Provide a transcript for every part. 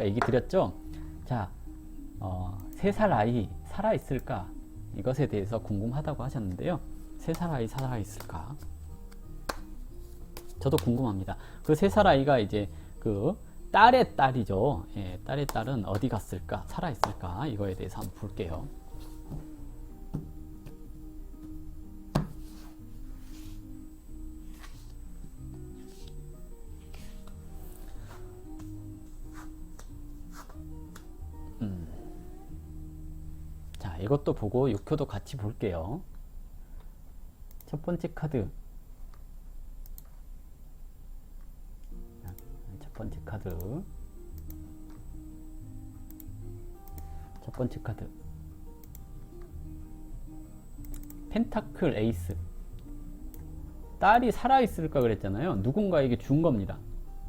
아까 얘기 드렸죠? 자, 어, 세살 아이 살아 있을까? 이것에 대해서 궁금하다고 하셨는데요. 세살 아이 살아 있을까? 저도 궁금합니다. 그세살 아이가 이제 그 딸의 딸이죠. 예, 딸의 딸은 어디 갔을까? 살아 있을까? 이거에 대해서 한번 볼게요. 자, 이것도 보고 6효도 같이 볼게요. 첫 번째 카드. 자, 첫 번째 카드. 첫 번째 카드. 펜타클 에이스. 딸이 살아있을까 그랬잖아요. 누군가에게 준 겁니다.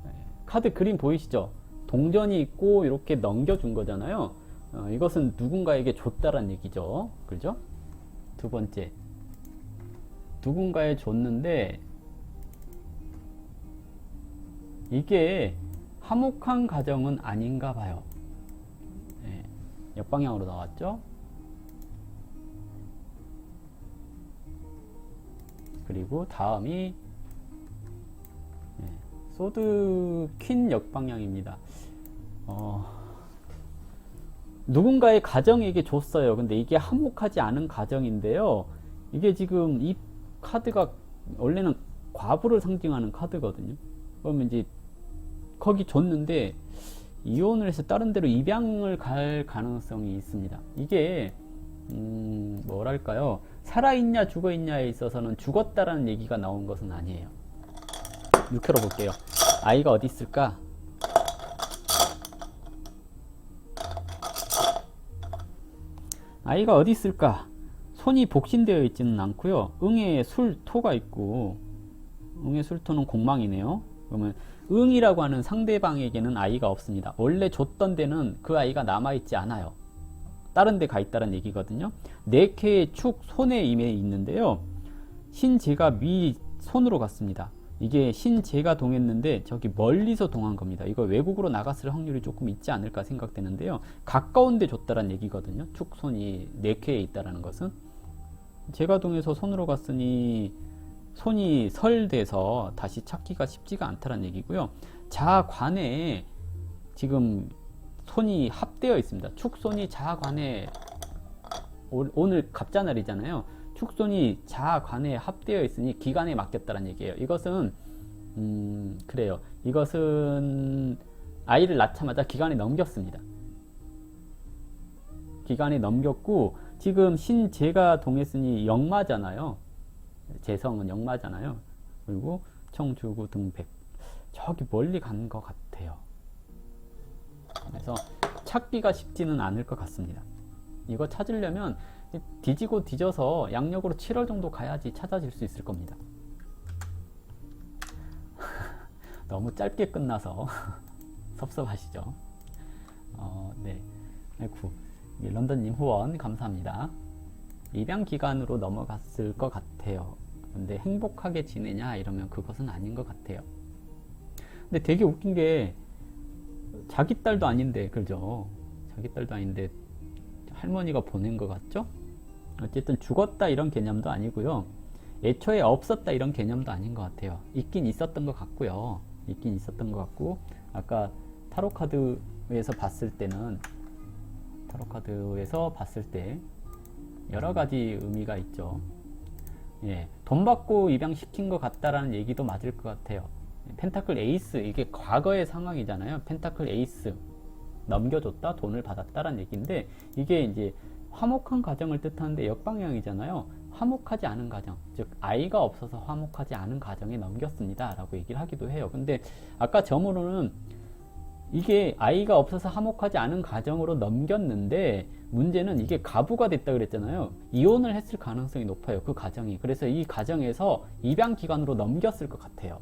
네, 카드 그림 보이시죠? 동전이 있고 이렇게 넘겨준 거잖아요. 어, 이것은 누군가에게 줬다란 얘기죠. 그죠? 두 번째. 누군가에 줬는데 이게 화목한 가정은 아닌가 봐요. 네, 역방향으로 나왔죠? 그리고 다음이 네, 소드 퀸 역방향입니다. 어, 누군가의 가정에게 줬어요. 근데 이게 화목하지 않은 가정인데요. 이게 지금 이 카드가 원래는 과부를 상징하는 카드거든요. 그러면 이제 거기 줬는데 이혼을 해서 다른 데로 입양을 갈 가능성이 있습니다. 이게 음, 뭐랄까요? 살아있냐 죽어있냐에 있어서는 죽었다라는 얘기가 나온 것은 아니에요. 6회로 볼게요. 아이가 어디 있을까? 아이가 어디 있을까? 손이 복신되어 있지는 않고요. 응에 술토가 있고 응의 술토는 공망이네요. 그러면 응이라고 하는 상대방에게는 아이가 없습니다. 원래 줬던 데는 그 아이가 남아 있지 않아요. 다른 데 가 있다는 얘기거든요. 네 개의 축 손에 임해 있는데요. 신재가 미 손으로 갔습니다. 이게 신재가 동했는데 저기 멀리서 동한 겁니다. 이거 외국으로 나갔을 확률이 조금 있지 않을까 생각되는데요. 가까운 데 줬다는 얘기거든요. 축손이 네 개에 있다라는 것은 제가 동해서 손으로 갔으니 손이 설돼서 다시 찾기가 쉽지가 않다는 얘기고요. 자관에 지금 손이 합되어 있습니다. 축손이 자관에 오늘 갑자날이잖아요. 축손이 자관에 합되어 있으니 기간에 맡겼다는 얘기예요. 이것은 음, 그래요. 이것은 아이를 낳자마자 기간에 넘겼습니다. 기간에 넘겼고 지금 신재가 동했으니 영마잖아요. 재성은 영마잖아요. 그리고 청주구 등백 저기 멀리 간 것 같아요. 그래서 찾기가 쉽지는 않을 것 같습니다. 이거 찾으려면 뒤지고 뒤져서 양력으로 7월 정도 가야지 찾아질 수 있을 겁니다. 너무 짧게 끝나서 섭섭하시죠? 어, 네. 아이고, 런던님 후원 감사합니다. 입양 기간으로 넘어갔을 것 같아요. 근데 행복하게 지내냐 이러면 그것은 아닌 것 같아요. 근데 되게 웃긴 게 자기 딸도 아닌데 그죠? 자기 딸도 아닌데 할머니가 보낸 것 같죠? 어쨌든 죽었다 이런 개념도 아니고요. 애초에 없었다 이런 개념도 아닌 것 같아요. 있긴 있었던 것 같고요. 있긴 있었던 것 같고 아까 타로 카드에서 봤을 때는 타로 카드에서 봤을 때 여러 가지 의미가 있죠. 예, 돈 받고 입양시킨 것 같다라는 얘기도 맞을 것 같아요. 펜타클 에이스 이게 과거의 상황이잖아요. 펜타클 에이스 넘겨줬다 돈을 받았다라는 얘기인데 이게 이제 화목한 가정을 뜻하는데 역방향이잖아요. 화목하지 않은 가정, 즉 아이가 없어서 화목하지 않은 가정에 넘겼습니다라고 얘기를 하기도 해요. 근데 아까 점으로는 이게 아이가 없어서 화목하지 않은 가정으로 넘겼는데 문제는 이게 가부가 됐다 그랬잖아요. 이혼을 했을 가능성이 높아요. 그 가정이. 그래서 이 가정에서 입양 기간으로 넘겼을 것 같아요.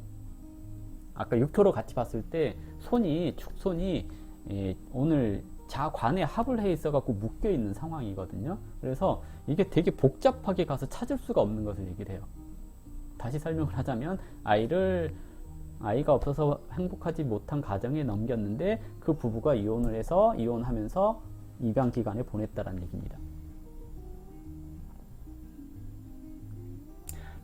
아까 6표로 같이 봤을 때 손이 축손이 예, 오늘 자관에 합을 해 있어 갖고 묶여 있는 상황이거든요. 그래서 이게 되게 복잡하게 가서 찾을 수가 없는 것을 얘기를 해요. 다시 설명을 하자면 아이를 아이가 없어서 행복하지 못한 가정에 넘겼는데 그 부부가 이혼을 해서 이혼하면서 입양 기간에 보냈다라는 얘기입니다.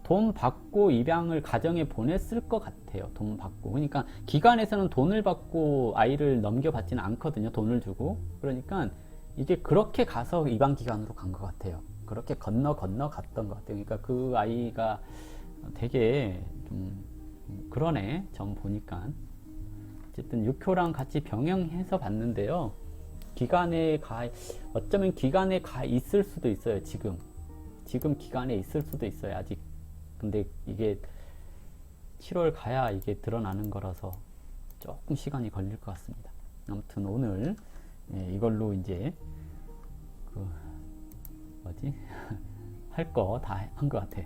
돈 받고 입양을 가정에 보냈을 것 같아요. 돈 받고. 그러니까 기관에서는 돈을 받고 아이를 넘겨받지는 않거든요. 돈을 주고. 그러니까 이게 그렇게 가서 입양 기관으로 간 것 같아요. 그렇게 건너 건너 갔던 것 같아요. 그러니까 그 아이가 되게 좀 그러네. 전 보니까 어쨌든 육효랑 같이 병행해서 봤는데요. 기간에 가 어쩌면 기간에 가 있을 수도 있어요. 지금 지금 기간에 있을 수도 있어요. 아직 근데 이게 7월 가야 이게 드러나는 거라서 조금 시간이 걸릴 것 같습니다. 아무튼 오늘 예, 이걸로 이제 그 뭐지 할 거 다 한 것 같아.